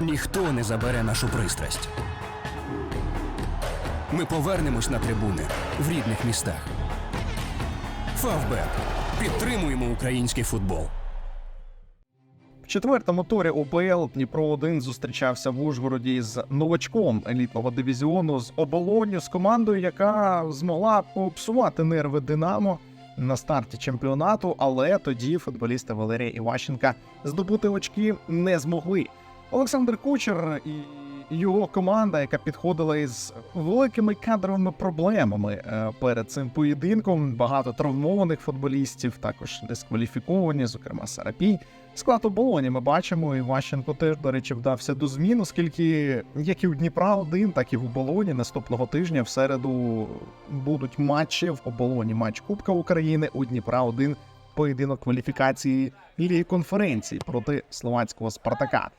Ніхто не забере нашу пристрасть. Ми повернемось на трибуни в рідних містах. Фавбет. Підтримуємо український футбол. В четвертому турі УПЛ Дніпро 1 зустрічався в Ужгороді з новачком елітного дивізіону з оболонню з командою, яка змогла попсувати нерви Динамо на старті чемпіонату, але тоді футболісти Валерія Іващенка здобути очки не змогли. Олександр Кучер і його команда, яка підходила із великими кадровими проблемами е, перед цим поєдинком. Багато травмованих футболістів, також дискваліфіковані, зокрема Сарапій. Склад оболоні ми бачимо, і Ващенко теж, до речі, вдався до змін, оскільки як і у Дніпра 1, так і в оболоні наступного тижня в середу будуть матчі в оболоні. Матч Кубка України у Дніпра 1 поєдинок кваліфікації Ліги конференції проти словацького Спартака.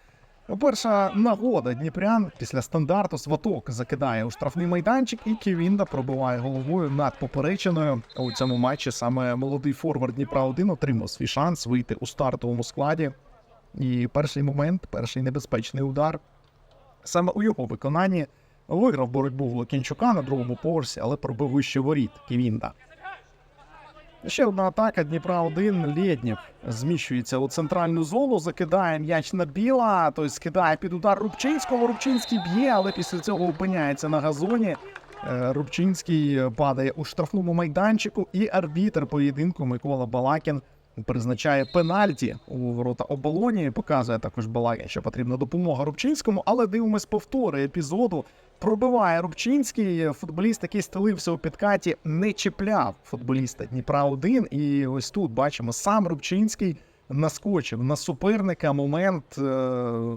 Перша нагода Дніпрян після стандарту сваток закидає у штрафний майданчик, і Ківінда пробиває головою над поперечиною. У цьому матчі саме молодий форвард Дніпра 1 отримав свій шанс вийти у стартовому складі. І перший момент, перший небезпечний удар. Саме у його виконанні виграв боротьбу Лукінчука на другому поверсі, але пробив вище воріт Ківінда. Ще одна атака Дніпра 1 Лєднєв зміщується у центральну зону, закидає м'яч на біла, той скидає під удар Рубчинського. Рубчинський б'є, але після цього опиняється на газоні. Е, Рубчинський падає у штрафному майданчику, і арбітр поєдинку Микола Балакін призначає пенальті у ворота оболоні. Показує також Балакін, що потрібна допомога Рубчинському, але дивимось повтори епізоду. Пробиває Рубчинський, футболіст, який стелився у підкаті, не чіпляв футболіста Дніпра 1 І ось тут бачимо сам Рубчинський наскочив на суперника. Момент, е,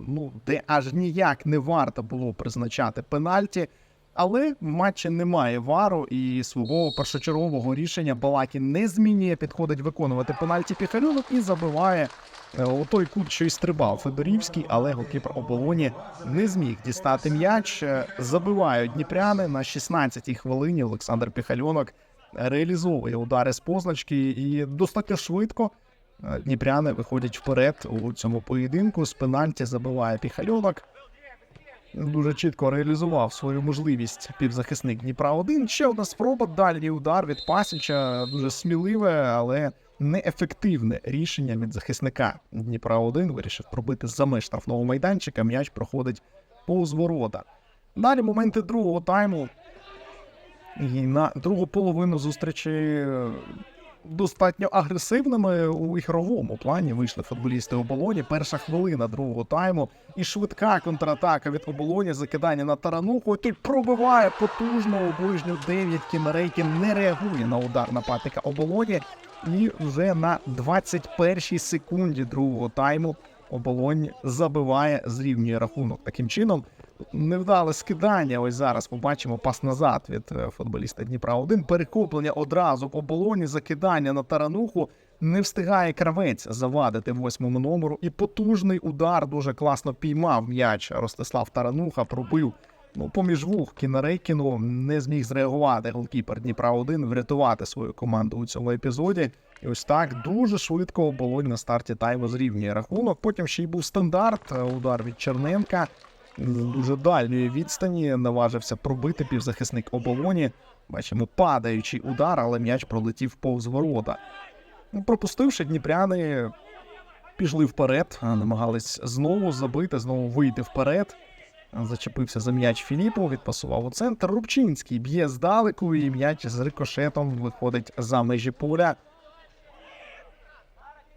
ну де аж ніяк не варто було призначати пенальті. Але в матчі немає вару і свого першочергового рішення Балакін не змінює, підходить виконувати пенальті Піхарюнок і забиває е, у той кут, що й стрибав Федорівський, але голкіпер оболоні не зміг дістати м'яч. Е, Забивають дніпряни на 16-й хвилині. Олександр Піхальонок реалізовує удари з позначки і достатньо швидко. е, Дніпряни виходять вперед у цьому поєдинку. З пенальті забиває Піхальонок дуже чітко реалізував свою можливість півзахисник Дніпра 1 Ще одна спроба. Дальній удар від Пасіча. Дуже сміливе, але неефективне рішення від захисника Дніпра 1 Вирішив пробити за меж штрафного майданчика. М'яч проходить повз ворота. Далі моменти другого тайму. І на другу половину зустрічі е, достатньо агресивними у ігровому плані вийшли футболісти оболоні. Перша хвилина другого тайму і швидка контратака від оболоні, закидання на тарануху. Тут пробиває потужно у ближню 9 Кімерейкін не реагує на удар нападника оболоні. І вже на 21-й секунді другого тайму оболонь забиває зрівнює рахунок. Таким чином, невдале скидання. Ось зараз побачимо пас назад від е, футболіста Дніпра 1 Перехоплення одразу в оболоні, закидання на тарануху. Не встигає кравець завадити восьмому номеру. І потужний удар дуже класно піймав м'яч. Ростислав Тарануха пробив ну, поміж вух Кінарейкіну. Не зміг зреагувати голкіпер Дніпра 1 врятувати свою команду у цьому епізоді. І ось так дуже швидко оболонь на старті тайму зрівнює рахунок. Потім ще й був стандарт. е, Удар від Черненка з дуже дальньої відстані наважився пробити півзахисник оболоні. Бачимо падаючий удар, але м'яч пролетів повз ворота. Ну, Пропустивши дніпряни, пішли вперед, намагались знову забити, знову вийти вперед. Зачепився за м'яч Філіпу, відпасував у центр. Рубчинський б'є здалеку, і м'яч з рикошетом виходить за межі поля.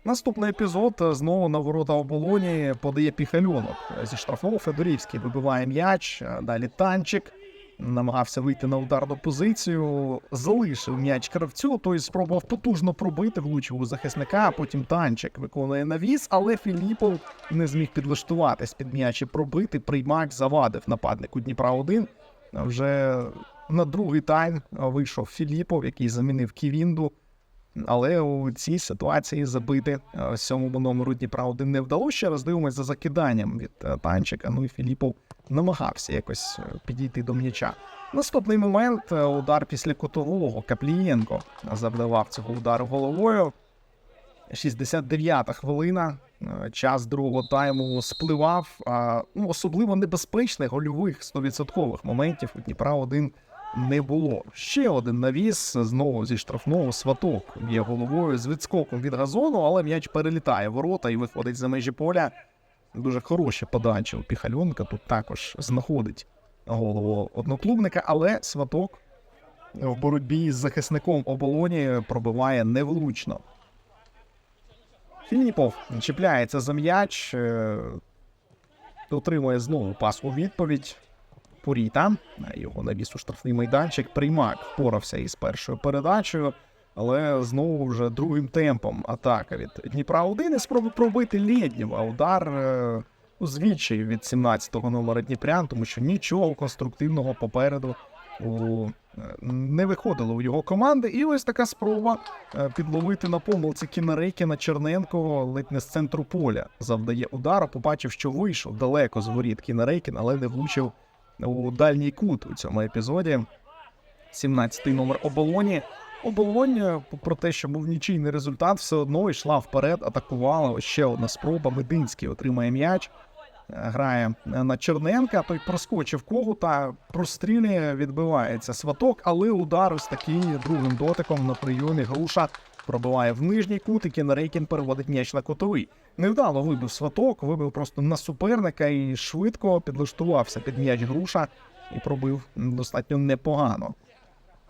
Наступний епізод знову на ворота оболоні подає піхальонок. Зі штрафного Федорівський вибиває м'яч. Далі танчик намагався вийти на ударну позицію, залишив м'яч кравцю. Той спробував потужно пробити, влучив у захисника. а Потім танчик виконує навіс, але Філіпов не зміг підлаштуватись під м'яч і пробити. Приймак завадив нападнику Дніпра 1 Вже на другий тайм вийшов Філіпов, який замінив Ківінду. Але у цій ситуації забити е, сьомому номеру Дніпра 1 не вдалося. Ще раз дивимося за закиданням від е, танчика. Ну і Філіпов намагався якось е, підійти до м'яча. Наступний момент е, удар після котового. Каплієнко завдавав цього удару головою. 69-та хвилина. Е, Час другого тайму спливав, а ну, особливо небезпечних гольових 100% моментів у Дніпра один не було. Ще один навіс знову зі штрафного сваток є головою з відскоком від газону, але м'яч перелітає ворота і виходить за межі поля. Дуже хороші подачі у Піхальонка. Тут також знаходить голову одноклубника, але сваток в боротьбі з захисником оболоні пробиває невлучно. Філіпов чіпляється за м'яч, е, отримує знову пас у відповідь. Пуріта, його навіс у штрафний майданчик. Приймак впорався із першою передачею, але знову вже другим темпом атака від Дніпра 1 і спроби пробити Лєднєва. Удар е, у звідчай від 17-го номера Дніпрян, тому що нічого конструктивного попереду у, е, не виходило у його команди. І ось така спроба е, підловити на помилці Кінарейкіна Черненко ледь не з центру поля. Завдає удару, побачив, що вийшов далеко з воріт Кінарейкін, але не влучив у дальній кут у цьому епізоді. 17-й номер оболоні. Оболонь, е, про те, що був нічийний результат, все одно йшла вперед, атакувала. Ще одна спроба. Мединський отримає м'яч. Е, Грає на Черненка, той проскочив когута, прострілює, відбивається сваток, але удар ось такий другим дотиком на прийомі груша пробиває в нижній кут, і Кінарейкін переводить м'яч на котовий. Невдало вибив сваток, вибив просто на суперника і швидко підлаштувався під м'яч груша і пробив достатньо непогано.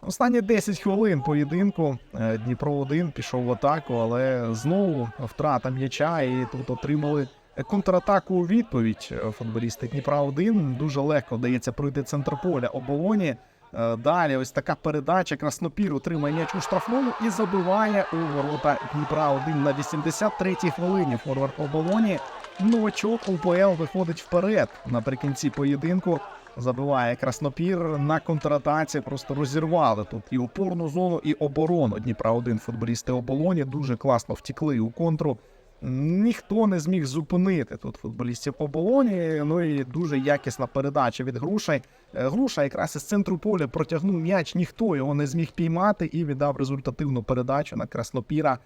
Останні 10 хвилин поєдинку е, Дніпро 1 пішов в атаку, але знову втрата м'яча, і тут отримали контратаку у відповідь. Футболісти Дніпра 1 дуже легко вдається пройти центр поля оболоні. Е, Далі ось така передача. Краснопір отримає м'яч у штрафному і забиває у ворота Дніпра 1 на 83-й хвилині. Форвард оболоні. Новачок УПЛ виходить вперед наприкінці поєдинку. Забиває краснопір на контратаці. Просто розірвали тут і опорну зону, і оборону. Дніпра 1 футболісти оболоні дуже класно втікли у контру. Ніхто не зміг зупинити тут футболістів оболоні. Ну і дуже якісна передача від Грушай. Е, Груша якраз із центру поля протягнув м'яч, ніхто його не зміг піймати і віддав результативну передачу на Краснопіра.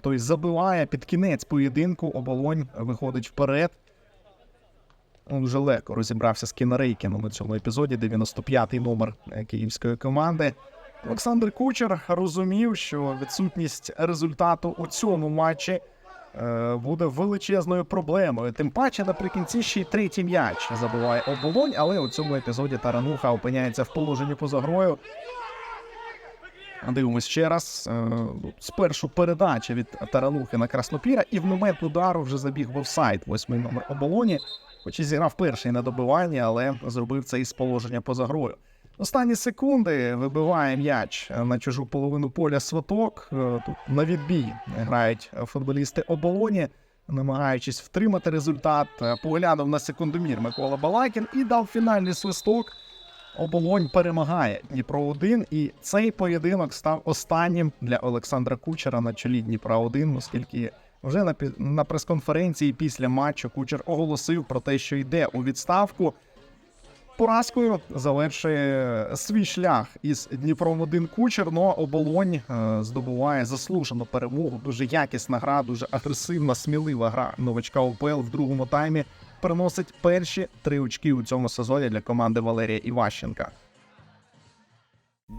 Той забиває під кінець поєдинку. Оболонь виходить вперед. Он вже легко розібрався з Кінарейкіном у цьому епізоді. 95-й номер е, київської команди. Олександр Кучер розумів, що відсутність результату у цьому матчі буде величезною проблемою. Тим паче наприкінці ще й третій м'яч забиває оболонь, але у цьому епізоді Тарануха опиняється в положенні поза грою. Дивимось ще раз. Е, Спершу передача від Таранухи на Краснопіра, і в момент удару вже забіг в офсайд восьмий номер оболоні. Хоч і зіграв перший на добиванні, але зробив це із положення поза грою. Останні секунди вибиває м'яч на чужу половину поля сваток. Е, Тут на відбій грають футболісти оболоні, намагаючись втримати результат. Е, Поглянув на секундомір Микола Балакін і дав фінальний свисток. Оболонь перемагає Дніпро 1 і цей поєдинок став останнім для Олександра Кучера на чолі Дніпра 1 оскільки вже на прес-конференції після матчу Кучер оголосив про те, що йде у відставку. Поразкою завершує свій шлях із Дніпром 1 Кучер, но оболонь е, здобуває заслужену перемогу. Дуже якісна гра, дуже агресивна, смілива гра новачка УПЛ в другому таймі приносить перші три очки у цьому сезоні для команди Валерія Іващенка.